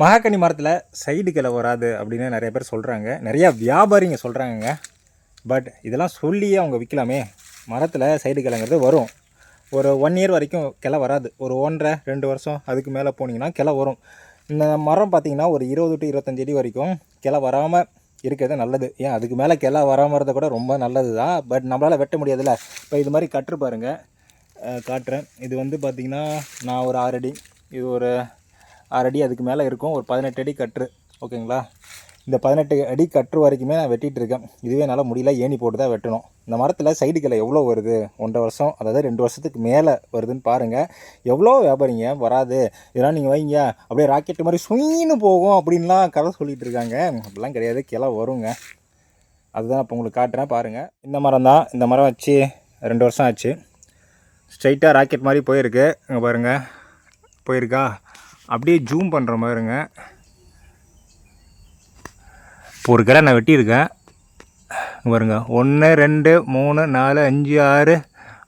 Mahogany மரத்தில் side கிளை வராது அப்படின்னு நிறைய பேர் சொல்கிறாங்க நிறையா வியாபாரிங்க சொல்கிறாங்கங்க பட் இதெல்லாம் சொல்லியே அவங்க விற்கலாமே மரத்தில் சைடு கிளைங்கிறது வரும். ஒரு ஒன் இயர் வரைக்கும் கிளை வராது. ஒரு ஒன்றரை ரெண்டு வருஷம் அதுக்கு மேலே போனீங்கன்னா கிளை வரும். இந்த மரம் பார்த்திங்கன்னா ஒரு இருபது டு இருபத்தஞ்சு அடி வரைக்கும் கிளை வராமல் இருக்கிறது நல்லது. ஏன்? அதுக்கு மேலே கிளை வராமறத கூட ரொம்ப நல்லது தான் பட் நம்மளால் வெட்ட முடியாதுல்ல. இப்போ இது மாதிரி கற்று பாருங்கள் காட்டுறேன். இது வந்து பார்த்திங்கன்னா நான் ஒரு ஆறு அடி இது ஒரு ஆறு அடி அதுக்கு மேலே இருக்கும். ஒரு பதினெட்டு அடி கற்று. ஓகேங்களா? இந்த பதினெட்டு அடி கற்று வரைக்குமே நான் வெட்டிகிட்டு இருக்கேன். இதுவே என்னால் முடியல. ஏணி போட்டு தான் வெட்டணும். இந்த மரத்தில் சைடு கிளை எவ்வளோ வருது? ஒன்றரை வருஷம் அதாவது ரெண்டு வருஷத்துக்கு மேலே வருதுன்னு பாருங்கள் எவ்வளோ வியாபாரிங்க? வராது. இதெல்லாம் நீங்கள் வைங்க. அப்படியே ராக்கெட் மாதிரி சுயின்னு போகும் அப்படின்லாம் கதை சொல்லிகிட்டு இருக்காங்க. அப்படிலாம் கிடையாது. கிளை வருங்க. அதுதான் இப்போ உங்களுக்கு காட்டுறேன். பாருங்கள் இந்த மரம் தான். இந்த மரம் வச்சு ரெண்டு வருஷம் ஆச்சு. ஸ்ட்ரைட்டாக ராக்கெட் மாதிரி போயிருக்கு. இங்கே பாருங்கள் போயிருக்கா? அப்படியே ஜூம் பண்ணுற மாதிரிங்க. இப்போ ஒரு கடை நான் வெட்டியிருக்கேன். பாருங்க ஒன்று ரெண்டு மூணு நாலு அஞ்சு ஆறு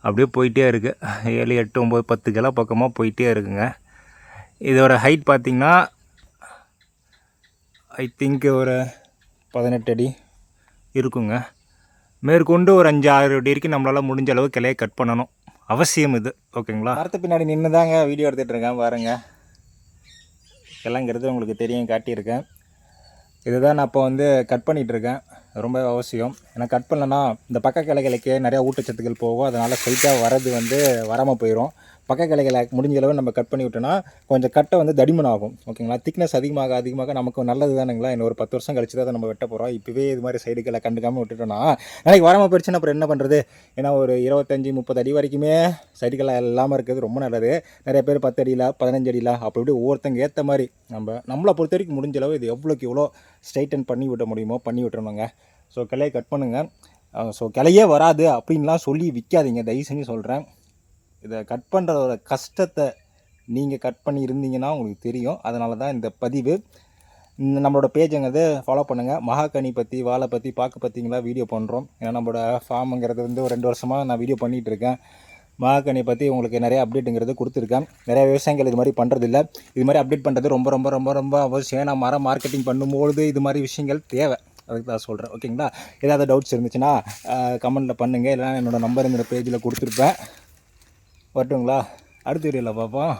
அப்படியே போயிட்டே இருக்குது ஏழு எட்டு ஒம்பது பத்து கிலோ பக்கமாக போயிட்டே இருக்குங்க. இதோட ஹைட் பார்த்திங்கன்னா ஐ திங்க் ஒரு பதினெட்டு அடி இருக்குங்க. மேற்கொண்டு ஒரு அஞ்சு ஆறு அடி வரைக்கும் நம்மளால் முடிஞ்ச அளவு கிளையை கட் பண்ணணும். அவசியம் இது. ஓகேங்களா? அடுத்த பின்னாடி நின்று தாங்க வீடியோ எடுத்துகிட்டு இருக்கேன் பாருங்க. கிளைங்கிறது உங்களுக்கு தெரியும் காட்டியிருக்கேன். இதுதான் நான் இப்போ வந்து கட் பண்ணிகிட்டு இருக்கேன் ரொம்ப அவசியம். ஏன்னா கட் பண்ணலன்னா இந்த பக்க கிளைகளுக்கு நிறையா ஊட்டச்சத்துக்கள் போகும். அதனால் ஸ்ட்ரைட்டாக வரது வந்து வராமல் போயிடும் பக்க கிளைகளை முடிஞ்ச அளவு நம்ம கட் பண்ணி விட்டோன்னா கொஞ்சம் கட்டை வந்து தடிமன் ஆகும் ஓகேங்களா? திக்னஸ் அதிகமாக அதிகமாக நமக்கு நல்லது தானுங்களா? இன்னும் ஒரு பத்து வருஷம் கழிச்சு தான் நம்ம வெட்ட போகிறோம் இப்போவே இது மாதிரி சைடுகளை கண்டுக்காமல் விட்டுட்டோம்னா நாளைக்கு வராமல் போயிடுச்சுன்னா அப்புறம் என்ன பண்ணுறது ஏன்னா ஒரு இருபத்தஞ்சி முப்பது அடி வரைக்குமே சைடுகளாக இல்லாமல் இருக்கிறது ரொம்ப நல்லது. நிறைய பேர் பத்து அடியில் பதினஞ்சு அடியில் அப்படி இப்படி ஒவ்வொருத்தங்க ஏற்ற மாதிரி நம்ம நம்மளை பொறுத்த வரைக்கும் முடிஞ்ச அளவு இது எவ்வளோக்கு எவ்வளோ ஸ்ட்ரைட்டன் பண்ணி விட்ட முடியுமோ பண்ணி விட்டுறணுங்க. ஸோ கிளையை கட் பண்ணுங்கள் ஸோ கிளையே வராது அப்படின்லாம் சொல்லி விற்காதீங்க தயவு செஞ்சு சொல்கிறேன் இதை கட் பண்ணுறதோட கஷ்டத்தை நீங்கள் கட் பண்ணி இருந்தீங்கன்னா உங்களுக்கு தெரியும். அதனால தான் இந்த பதிவு. நம்மளோட பேஜுங்கிறது ஃபாலோ பண்ணுங்கள் மகாகனி பற்றி வாழை பற்றி பார்க்க பற்றிங்களா வீடியோ பண்ணுறோம் ஏன்னா நம்மளோட ஃபார்முங்கிறது வந்து ஒரு ரெண்டு வருஷமாக நான் வீடியோ பண்ணிகிட்டு இருக்கேன். மகாகனி பற்றி உங்களுக்கு நிறைய அப்டேட்டுங்கிறது கொடுத்துருக்கேன். நிறைய விவசாயிகள் இது மாதிரி பண்ணுறதில்ல இது மாதிரி அப்டேட் பண்ணுறது ரொம்ப ரொம்ப ரொம்ப ரொம்ப அவசியம். ஏன்னா மரம் மார்க்கெட்டிங் பண்ணும்பொழுது இது மாதிரி விஷயங்கள் தேவை. அதுக்கு தான் சொல்கிறேன் ஓகேங்களா ஏதாவது டவுட்ஸ் இருந்துச்சுன்னா கமெண்ட்டில் பண்ணுங்கள் இல்லைனா என்னோடய நம்பர் இந்த பேஜில் கொடுத்துருப்பேன். வரட்டுங்களா? அடுத்த வீடியோவில் பார்ப்போம்.